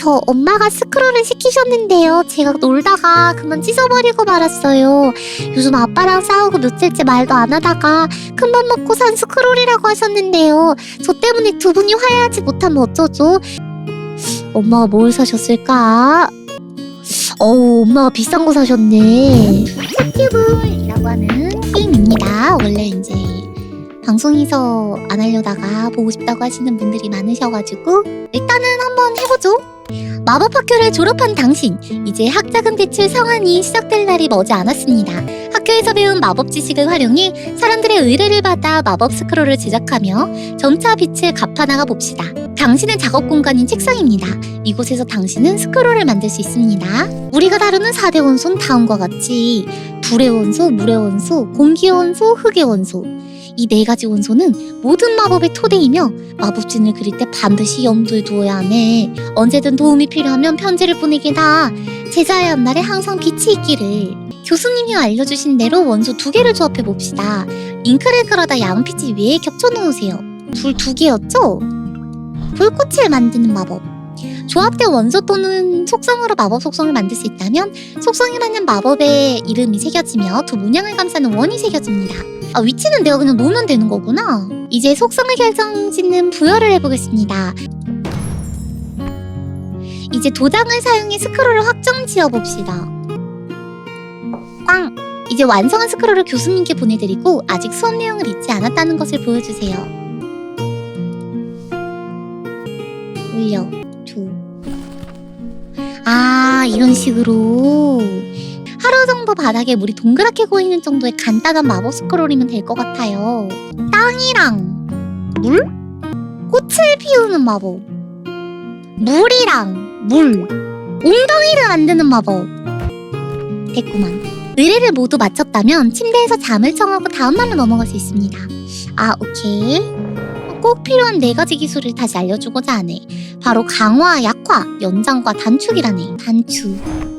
저 엄마가 스크롤을 시키셨는데요. 제가 놀다가 그만 찢어버리고 말았어요. 요즘 아빠랑 싸우고 며칠째 말도 안 하다가 큰 맘 먹고 산 스크롤이라고 하셨는데요. 저 때문에 두 분이 화해하지 못하면 어쩌죠? 엄마가 뭘 사셨을까? 어우, 엄마가 비싼 거 사셨네. 큐브이라고 하는 게임입니다. 원래 이제 방송에서 안 하려다가 보고 싶다고 하시는 분들이 많으셔가지고 일단은 한번 해보죠. 마법 학교를 졸업한 당신 이제 학자금 대출 상환이 시작될 날이 머지 않았습니다. 학교에서 배운 마법 지식을 활용해 사람들의 의뢰를 받아 마법 스크롤을 제작하며 점차 빛을 갚아나가 봅시다. 당신의 작업 공간인 책상입니다. 이곳에서 당신은 스크롤을 만들 수 있습니다. 우리가 다루는 4대 원소는 다음과 같이 불의 원소, 물의 원소, 공기의 원소, 흙의 원소 이 네 가지 원소는 모든 마법의 토대이며 마법진을 그릴 때 반드시 염두에 두어야 하네. 언제든 도움이 필요하면 편지를 보내게다. 제자의 앞날에 항상 빛이 있기를. 교수님이 알려주신 대로 원소 두 개를 조합해 봅시다. 잉크를 끌어다 양피지 위에 겹쳐 놓으세요. 불 두 개였죠? 불꽃을 만드는 마법. 조합된 원소 또는 속성으로 마법 속성을 만들 수 있다면 속성에 맞는 마법의 이름이 새겨지며 두 문양을 감싸는 원이 새겨집니다. 아, 위치는 내가 그냥 놓으면 되는 거구나. 이제 속성을 결정짓는 부여를 해보겠습니다. 이제 도장을 사용해 스크롤을 확정 지어봅시다. 꽝! 이제 완성한 스크롤을 교수님께 보내드리고 아직 수업 내용을 잊지 않았다는 것을 보여주세요. 올려, 줘. 아, 이런 식으로. 하루 정도 바닥에 물이 동그랗게 고이는 정도의 간단한 마법 스크롤이면 될 것 같아요. 땅이랑 물? 꽃을 피우는 마법. 물이랑 물. 웅덩이를 만드는 마법. 됐구만. 의뢰를 모두 마쳤다면 침대에서 잠을 청하고 다음 말로 넘어갈 수 있습니다. 아, 오케이. 꼭 필요한 네 가지 기술을 다시 알려주고자 하네. 바로 강화, 약화, 연장과 단축이라네. 단축.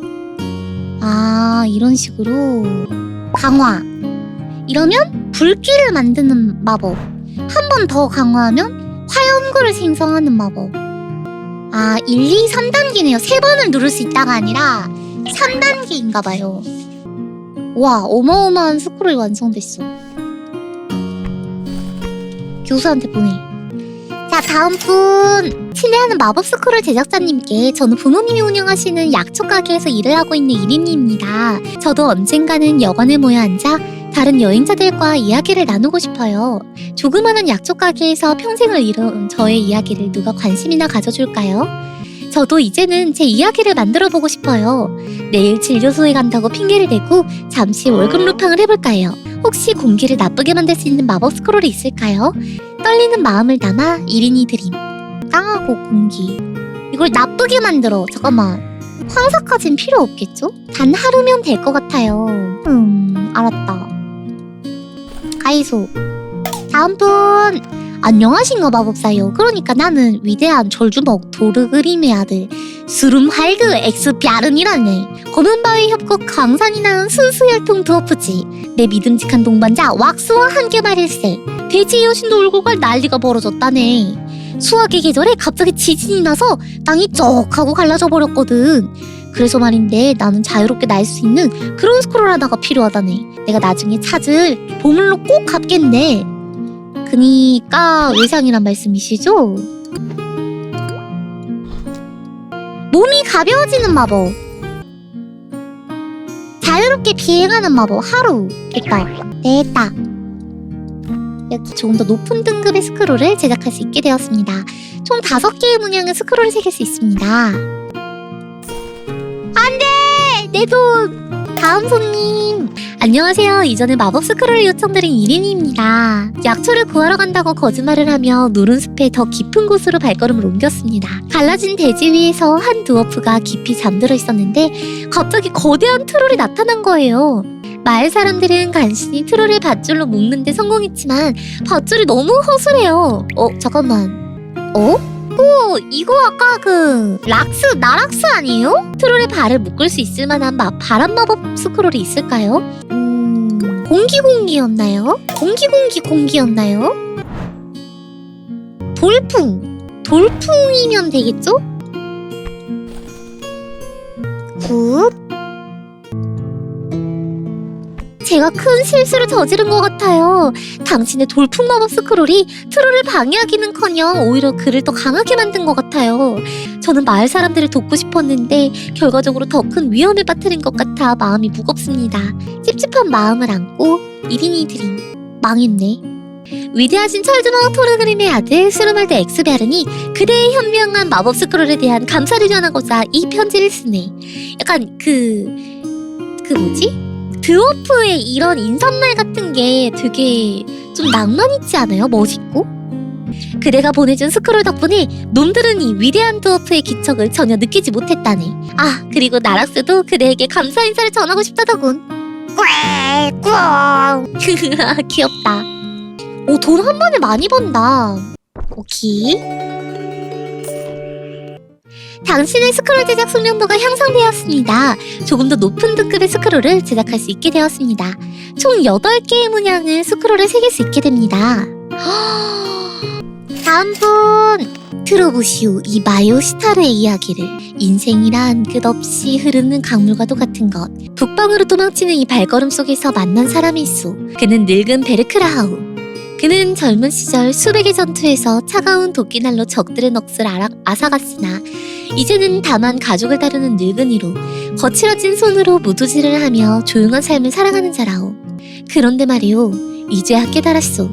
아, 이런 식으로. 강화. 이러면 불길을 만드는 마법. 한 번 더 강화하면 화염구를 생성하는 마법. 아, 1, 2, 3단계네요. 세 번을 누를 수 있다가 아니라 3단계인가 봐요. 와, 어마어마한 스크롤이 완성됐어. 교수한테 보내. 자, 다음 분. 친애하는 마법 스크롤 제작자님께 저는 부모님이 운영하시는 약초 가게에서 일을 하고 있는 1인입니다. 저도 언젠가는 여관에 모여 앉아 다른 여행자들과 이야기를 나누고 싶어요. 조그마한 약초 가게에서 평생을 이룬 저의 이야기를 누가 관심이나 가져줄까요? 저도 이제는 제 이야기를 만들어 보고 싶어요. 내일 진료소에 간다고 핑계를 대고 잠시 월급 루팡을 해볼까 해요. 혹시 공기를 나쁘게 만들 수 있는 마법 스크롤이 있을까요? 떨리는 마음을 담아 1인이 드림. 땅하고 공기. 이걸 나쁘게 만들어. 잠깐만. 황사까진 필요 없겠죠? 단 하루면 될 것 같아요. 음, 알았다. 가이소. 다음 분. 안녕하신가 마법사요. 그러니까 나는 위대한 절주먹 도르그림의 아들 스룸할드 엑스비아른이라네. 검은 바위 협곡 강산이 낳은 순수혈통 드워프지. 내 믿음직한 동반자 왁스와 함께 말일세. 돼지의 여신도 울고 갈 난리가 벌어졌다네. 수학의 계절에 갑자기 지진이 나서 땅이 쩍 하고 갈라져 버렸거든. 그래서 말인데 나는 자유롭게 날 수 있는 그런 스크롤 하나가 필요하다네. 내가 나중에 찾을 보물로 꼭 갚겠네. 그니까 외상이란 말씀이시죠? 몸이 가벼워지는 마법. 자유롭게 비행하는 마법 하루. 됐다. 됐다. 이렇게 조금 더 높은 등급의 스크롤을 제작할 수 있게 되었습니다. 총 다섯 개의 문양의 스크롤을 새길 수 있습니다. 안 돼! 내 돈! 다음 손님! 안녕하세요. 이전에 마법 스크롤을 요청드린 1인입니다. 약초를 구하러 간다고 거짓말을 하며 노른 숲의 더 깊은 곳으로 발걸음을 옮겼습니다. 갈라진 대지 위에서 한 드워프가 깊이 잠들어 있었는데 갑자기 거대한 트롤이 나타난 거예요. 마을 사람들은 간신히 트롤을 밧줄로 묶는데 성공했지만 밧줄이 너무 허술해요. 어, 잠깐만. 어? 오, 이거 아까 그 락스, 나락스 아니에요? 트롤의 발을 묶을 수 있을 만한 마, 바람 마법 스크롤이 있을까요? 음, 공기 공기였나요? 공기 공기 공기였나요? 돌풍, 돌풍이면 되겠죠? 굿. 제가 큰 실수를 저지른 것 같아요. 당신의 돌풍 마법 스크롤이 트롤을 방해하기는커녕 오히려 그를 더 강하게 만든 것 같아요. 저는 마을 사람들을 돕고 싶었는데 결과적으로 더 큰 위험에 빠뜨린 것 같아 마음이 무겁습니다. 찝찝한 마음을 안고 1인이 드림 망했네. 위대하신 철조망 토르그림의 아들 스루말드 엑스베르니 그대의 현명한 마법 스크롤에 대한 감사를 전하고자 이 편지를 쓰네. 약간 그... 그 뭐지? 드워프의 이런 인사말 같은 게 되게 좀 낭만 있지 않아요? 멋있고? 그대가 보내준 스크롤 덕분에 놈들은 이 위대한 드워프의 기척을 전혀 느끼지 못했다네. 아, 그리고 나락스도 그대에게 감사 인사를 전하고 싶다더군. 꽥! 귀엽다. 오, 돈 한 번에 많이 번다. 오케이. 당신의 스크롤 제작 숙련도가 향상되었습니다. 조금 더 높은 등급의 스크롤을 제작할 수 있게 되었습니다. 총 8개의 문양을 스크롤에 새길 수 있게 됩니다. 다음 분! 들어보시오, 이 마요시타르의 이야기를. 인생이란 끝없이 흐르는 강물과도 같은 것. 북방으로 도망치는 이 발걸음 속에서 만난 사람이 있소. 그는 늙은 베르크라하우. 그는 젊은 시절 수백의 전투에서 차가운 도끼날로 적들의 넋을 알아, 앗아갔으나 이제는 다만 가족을 다루는 늙은이로 거칠어진 손으로 무두질을 하며 조용한 삶을 살아가는 자라오. 그런데 말이오, 이제야 깨달았소.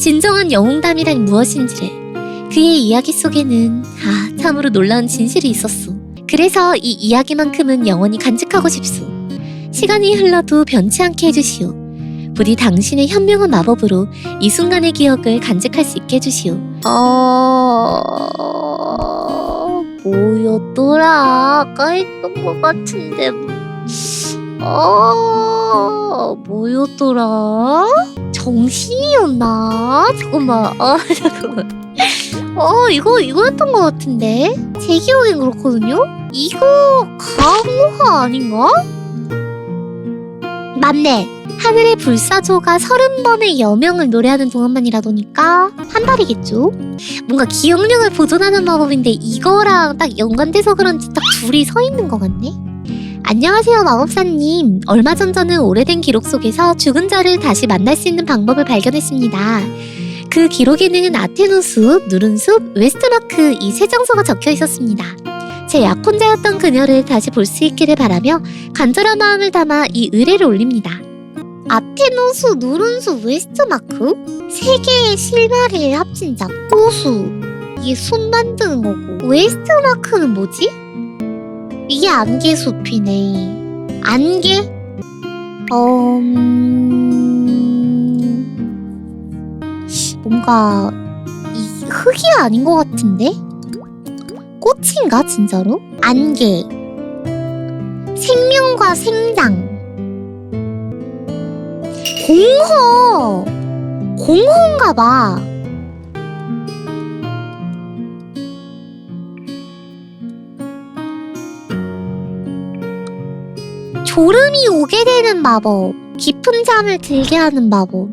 진정한 영웅담이란 무엇인지를. 그의 이야기 속에는 아 참으로 놀라운 진실이 있었소. 그래서 이 이야기만큼은 영원히 간직하고 싶소. 시간이 흘러도 변치 않게 해주시오. 부디 당신의 현명한 마법으로 이 순간의 기억을 간직할 수 있게 해주시오. 어... 뭐였더라? 아까 했던 것 같은데. 어... 뭐였더라? 정신이었나? 잠깐만. 아, 잠깐만. 어, 이거, 이거였던 것 같은데? 제 기억엔 그렇거든요? 이거, 강호화 아닌가? 맞네. 하늘의 불사조가 서른 번의 여명을 노래하는 동안만이라도니까 한 달이겠죠? 뭔가 기억력을 보존하는 마법인데 이거랑 딱 연관돼서 그런지 딱 둘이 서 있는 것 같네? 안녕하세요 마법사님 얼마 전 저는 오래된 기록 속에서 죽은 자를 다시 만날 수 있는 방법을 발견했습니다 그 기록에는 아테노숲, 누른숲, 웨스트마크 이 세 장소가 적혀 있었습니다 제 약혼자였던 그녀를 다시 볼 수 있기를 바라며 간절한 마음을 담아 이 의뢰를 올립니다 아테노수, 누른수, 웨스트마크? 세 개의 실마리를 합친 자 호수 이게 숲 만드는 거고 웨스트마크는 뭐지? 이게 안개숲이네 안개? 어... 음... 뭔가 이 흙이 아닌 것 같은데? 꽃인가 진짜로? 안개 생명과 생장 공허. 공허인가 봐. 졸음이 오게 되는 마법 깊은 잠을 들게 하는 마법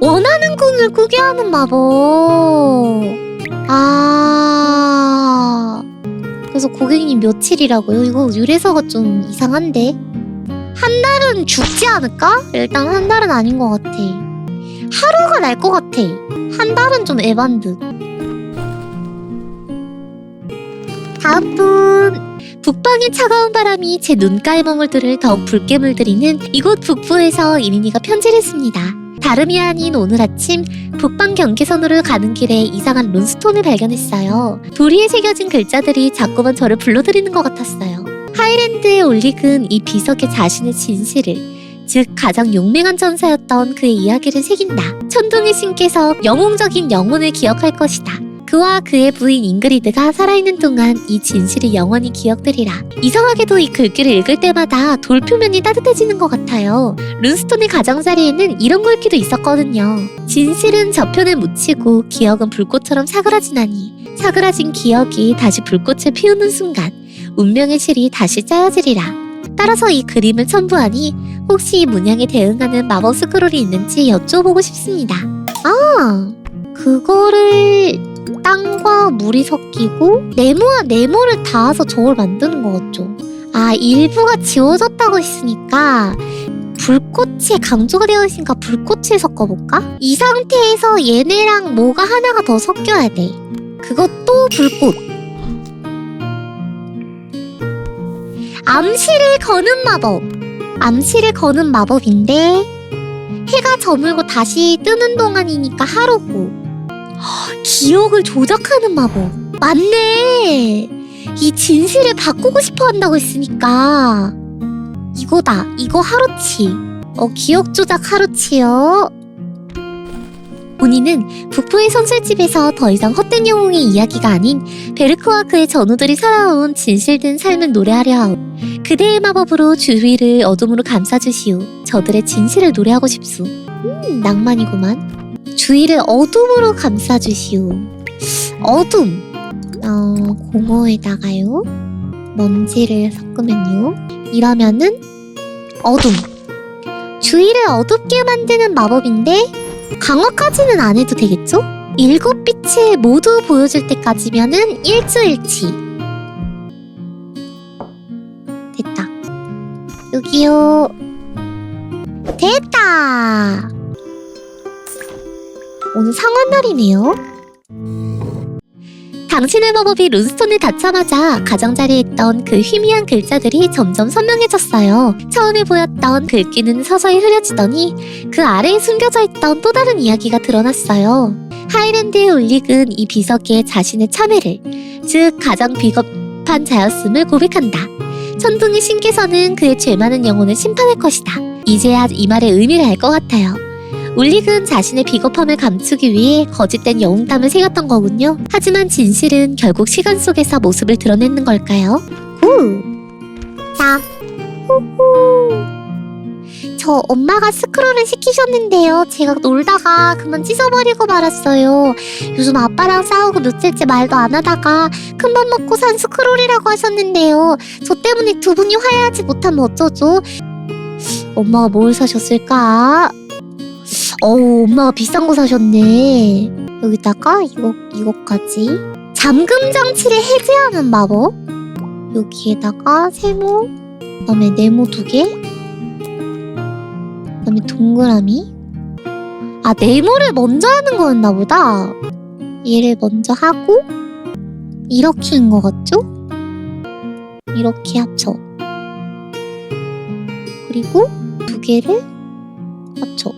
원하는 꿈을 꾸게 하는 마법. 아. 그래서 고객님 며칠이라고요? 이거 유래서가 좀 이상한데 한 달은 죽지 않을까? 일단 한 달은 아닌 것 같아. 하루가 날 것 같아. 한 달은 좀 에반 듯. 다음 분. 북방의 차가운 바람이 제 눈가의 멍울들을 더욱 붉게 물들이는 이곳 북부에서 이민이가 편지를 씁니다. 다름이 아닌 오늘 아침 북방 경계선으로 가는 길에 이상한 룬스톤을 발견했어요. 도리에 새겨진 글자들이 자꾸만 저를 불러들이는 것 같았어요. 하이랜드에 올리근 이 비석에 자신의 진실을 즉 가장 용맹한 전사였던 그의 이야기를 새긴다. 천둥의 신께서 영웅적인 영혼을 기억할 것이다. 그와 그의 부인 잉그리드가 살아있는 동안 이 진실이 영원히 기억되리라. 이상하게도 이 글귀를 읽을 때마다 돌표면이 따뜻해지는 것 같아요. 룬스톤의 가장자리에는 이런 글귀도 있었거든요. 진실은 저편에 묻히고 기억은 불꽃처럼 사그라지나니 사그라진 기억이 다시 불꽃을 피우는 순간 운명의 실이 다시 짜여지리라. 따라서 이 그림을 첨부하니 혹시 이 문양에 대응하는 마법 스크롤이 있는지 여쭤보고 싶습니다. 아, 그거를 땅과 물이 섞이고 네모와 네모를 닿아서 저걸 만드는 것 같죠. 아, 일부가 지워졌다고 했으니까 불꽃이 강조가 되어 있으니까 불꽃을 섞어볼까? 이 상태에서 얘네랑 뭐가 하나가 더 섞여야 돼. 그것도 불꽃. 암시를 거는 마법. 암시를 거는 마법인데 해가 저물고 다시 뜨는 동안이니까 하루고. 헉, 기억을 조작하는 마법. 맞네. 이 진실을 바꾸고 싶어 한다고 했으니까. 이거다. 이거 하루치. 어, 기억 조작 하루치요. 본인은 북부의 선술집에서 더 이상 헛된 영웅의 이야기가 아닌 베르크와 그의 전우들이 살아온 진실된 삶을 노래하려 하오. 그대의 마법으로 주위를 어둠으로 감싸주시오. 저들의 진실을 노래하고 싶소. 음, 낭만이구만. 주위를 어둠으로 감싸주시오. 어둠. 어, 공허에다가요. 먼지를 섞으면요. 이러면은 어둠. 주위를 어둡게 만드는 마법인데 강화까지는 안 해도 되겠죠? 일곱 빛을 모두 보여줄 때까지면은 일주일치. 됐다. 여기요. 됐다. 오늘 상한날이네요. 당신의 마법이 룬스톤을 닫자마자 가장자리에 있던 그 희미한 글자들이 점점 선명해졌어요. 처음에 보였던 글귀는 서서히 흐려지더니 그 아래에 숨겨져 있던 또 다른 이야기가 드러났어요. 하이랜드의 올릭은 이 비석에 자신의 참회를, 즉 가장 비겁한 자였음을 고백한다. 천둥의 신께서는 그의 죄 많은 영혼을 심판할 것이다. 이제야 이 말의 의미를 알 것 같아요. 울릭은 자신의 비겁함을 감추기 위해 거짓된 영웅담을 새겼던 거군요. 하지만 진실은 결국 시간 속에서 모습을 드러내는 걸까요? 후. 자, 후후. 저 엄마가 스크롤을 시키셨는데요. 제가 놀다가 그만 씻어버리고 말았어요. 요즘 아빠랑 싸우고 며칠째 말도 안 하다가 큰밥 먹고 산 스크롤이라고 하셨는데요. 저 때문에 두 분이 화해하지 못하면 어쩌죠? 엄마가 뭘 사셨을까? 어우, 엄마가 비싼 거 사셨네. 여기다가 이거, 이거까지. 잠금 장치를 해제하는 마법. 여기에다가 세모, 그 다음에 네모 두 개, 그 다음에 동그라미. 아, 네모를 먼저 하는 거였나 보다. 얘를 먼저 하고, 이렇게인 것 같죠? 이렇게 합쳐. 그리고 두 개를 합쳐.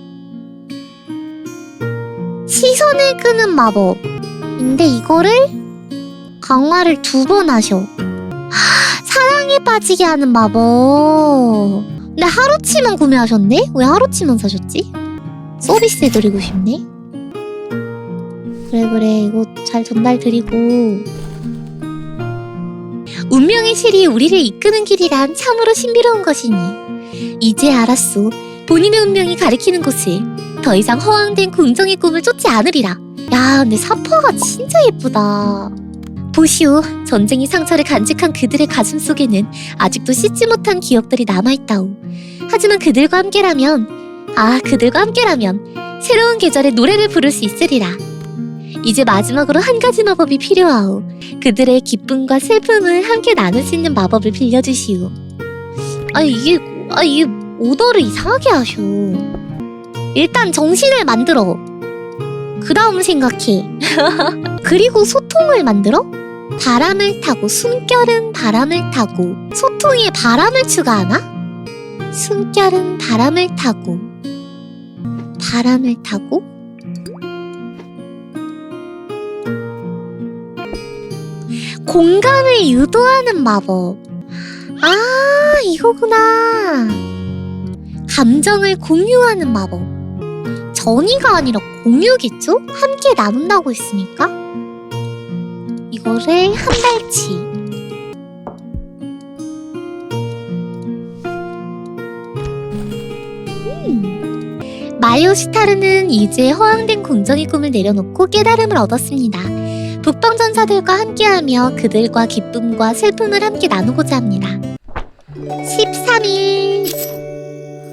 시선을 끄는 마법인데 이거를 강화를 두 번 하셔. 하, 사랑에 빠지게 하는 마법. 근데 하루치만 구매하셨네? 왜 하루치만 사셨지? 서비스 해드리고 싶네. 그래 그래 이거 잘 전달 드리고. 운명의 실이 우리를 이끄는 길이란 참으로 신비로운 것이니 이제 알았소. 본인의 운명이 가리키는 곳을 더 이상 허황된 궁정의 꿈을 쫓지 않으리라. 야, 근데 사파가 진짜 예쁘다. 보시오, 전쟁이 상처를 간직한 그들의 가슴 속에는 아직도 씻지 못한 기억들이 남아있다오. 하지만 그들과 함께라면, 아, 그들과 함께라면 새로운 계절의 노래를 부를 수 있으리라. 이제 마지막으로 한 가지 마법이 필요하오. 그들의 기쁨과 슬픔을 함께 나눌 수 있는 마법을 빌려주시오. 아, 이게, 아, 이게 오더를 이상하게 하셔. 일단 정신을 만들어. 그 다음 생각해. 그리고 소통을 만들어? 바람을 타고, 숨결은 바람을 타고, 소통에 바람을 추가하나? 숨결은 바람을 타고, 바람을 타고, 공감을 유도하는 마법. 아, 이거구나. 감정을 공유하는 마법. 전이가 아니라 공유겠죠? 함께 나눈다고 했으니까. 이거를 한 달치. 음. 마요 시타르는 이제 허황된 궁정의 꿈을 내려놓고 깨달음을 얻었습니다. 북방 전사들과 함께하며 그들과 기쁨과 슬픔을 함께 나누고자 합니다. 13일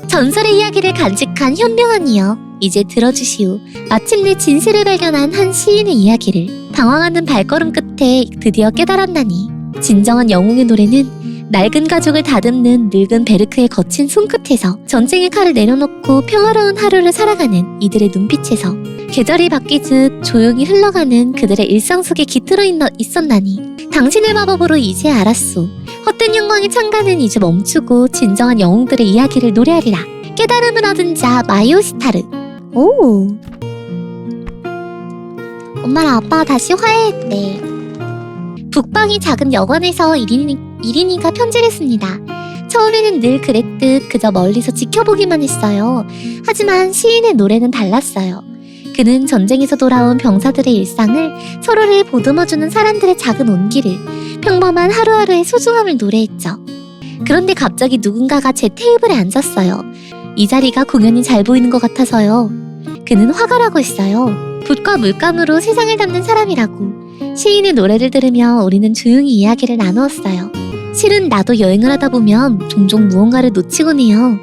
전설의 이야기를 간직한 현명한 이여 이제 들어주시오. 마침내 진실을 발견한 한 시인의 이야기를 당황하는 발걸음 끝에 드디어 깨달았나니 진정한 영웅의 노래는 낡은 가죽을 다듬는 늙은 베르크의 거친 손끝에서 전쟁의 칼을 내려놓고 평화로운 하루를 살아가는 이들의 눈빛에서 계절이 바뀌듯 조용히 흘러가는 그들의 일상 속에 깃들어 있- 있었나니 당신의 마법으로 이제 알았소. 헛된 영광에 찬가는 이제 멈추고 진정한 영웅들의 이야기를 노래하리라. 깨달음을 얻은 자 마이오시타르. 오. 엄마랑 아빠가 다시 화해했대. 북방이 작은 여관에서 이린이, 이린이가 편지를 씁니다. 처음에는 늘 그랬듯 그저 멀리서 지켜보기만 했어요. 하지만 시인의 노래는 달랐어요. 그는 전쟁에서 돌아온 병사들의 일상을 서로를 보듬어주는 사람들의 작은 온기를 평범한 하루하루의 소중함을 노래했죠. 그런데 갑자기 누군가가 제 테이블에 앉았어요. 이 자리가 공연이 잘 보이는 것 같아서요. 그는 화가 나고 있어요. 붓과 물감으로 세상을 담는 사람이라고. 시인의 노래를 들으며 우리는 조용히 이야기를 나누었어요. 실은 나도 여행을 하다 보면 종종 무언가를 놓치곤 해요.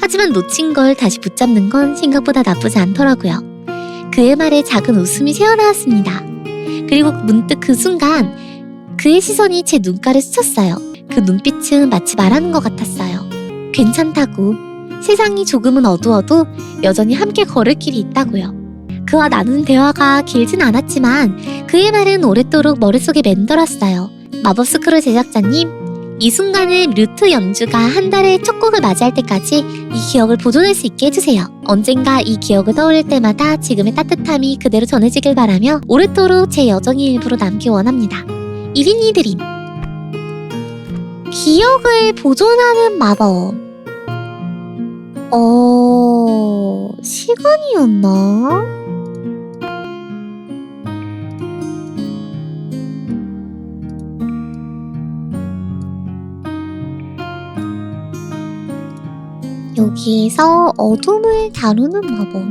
하지만 놓친 걸 다시 붙잡는 건 생각보다 나쁘지 않더라고요. 그의 말에 작은 웃음이 새어나왔습니다. 그리고 문득 그 순간 그의 시선이 제 눈가를 스쳤어요. 그 눈빛은 마치 말하는 것 같았어요. 괜찮다고. 세상이 조금은 어두워도 여전히 함께 걸을 길이 있다고요. 그와 나눈 대화가 길진 않았지만 그의 말은 오랫도록 머릿속에 맴돌았어요. 마법 스크롤 제작자님, 이 순간을 뮤트 연주가 한 달의 첫 곡을 맞이할 때까지 이 기억을 보존할 수 있게 해주세요. 언젠가 이 기억을 떠올릴 때마다 지금의 따뜻함이 그대로 전해지길 바라며 오랫도록 제 여정의 일부로 남기 원합니다. 1인 2드림 기억을 보존하는 마법 어... 시간이었나? 여기에서 어둠을 다루는 마법.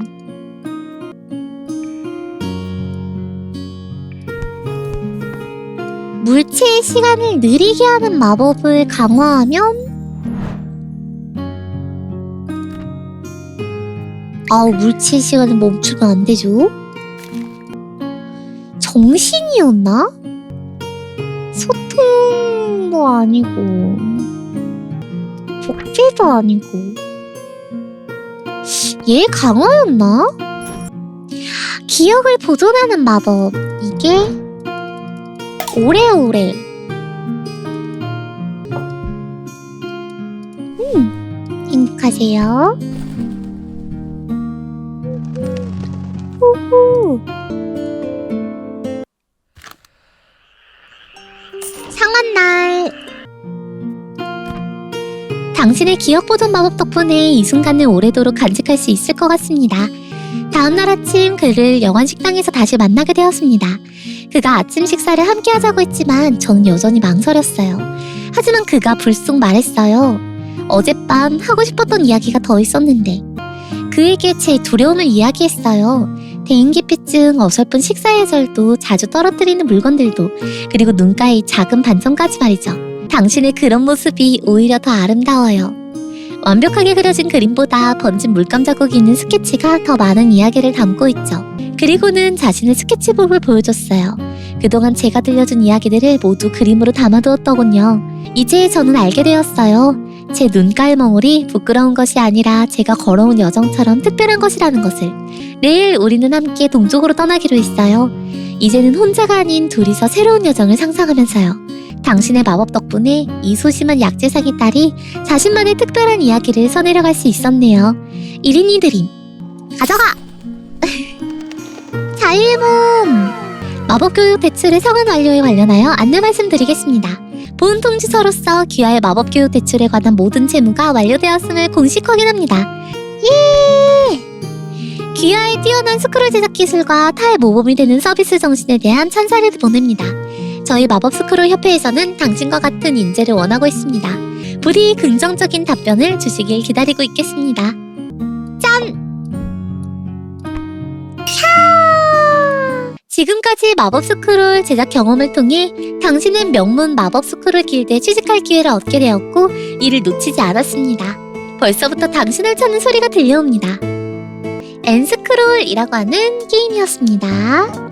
물체의 시간을 느리게 하는 마법을 강화하면 아우 물체의 시간을 멈추면 안 되죠? 정신이었나? 소통도 아니고 복제도 아니고 얘 강화였나? 기억을 보존하는 마법 이게 오래오래 음 행복하세요 후후 상한 날 당신의 기억 보존 마법 덕분에 이 순간을 오래도록 간직할 수 있을 것 같습니다. 다음날 아침 그를 영화 식당에서 다시 만나게 되었습니다. 그가 아침 식사를 함께 하자고 했지만 저는 여전히 망설였어요. 하지만 그가 불쑥 말했어요. 어젯밤 하고 싶었던 이야기가 더 있었는데 그에게 제 두려움을 이야기했어요. 대인기피증, 어설픈 식사 예절도 자주 떨어뜨리는 물건들도 그리고 눈가의 작은 반점까지 말이죠. 당신의 그런 모습이 오히려 더 아름다워요. 완벽하게 그려진 그림보다 번진 물감 자국이 있는 스케치가 더 많은 이야기를 담고 있죠. 그리고는 자신의 스케치북을 보여줬어요. 그동안 제가 들려준 이야기들을 모두 그림으로 담아두었더군요. 이제 저는 알게 되었어요. 제 눈가의 멍울이 부끄러운 것이 아니라 제가 걸어온 여정처럼 특별한 것이라는 것을. 내일 우리는 함께 동쪽으로 떠나기로 했어요. 이제는 혼자가 아닌 둘이서 새로운 여정을 상상하면서요. 당신의 마법 덕분에 이 소심한 약재상의 딸이 자신만의 특별한 이야기를 써내려갈 수 있었네요. 1인 2드림. 가져가! 자유문! 마법교육 대출의 성원 완료에 관련하여 안내 말씀드리겠습니다. 본 통지서로서 귀하의 마법 교육 대출에 관한 모든 재무가 완료되었음을 공식 확인합니다. 예! 귀하의 뛰어난 스크롤 제작 기술과 타의 모범이 되는 서비스 정신에 대한 찬사를 보냅니다. 저희 마법 스크롤 협회에서는 당신과 같은 인재를 원하고 있습니다. 부디 긍정적인 답변을 주시길 기다리고 있겠습니다. 지금까지 마법 스크롤 제작 경험을 통해 당신은 명문 마법 스크롤 길드에 취직할 기회를 얻게 되었고 이를 놓치지 않았습니다. 벌써부터 당신을 찾는 소리가 들려옵니다. 엔스크롤이라고 하는 게임이었습니다.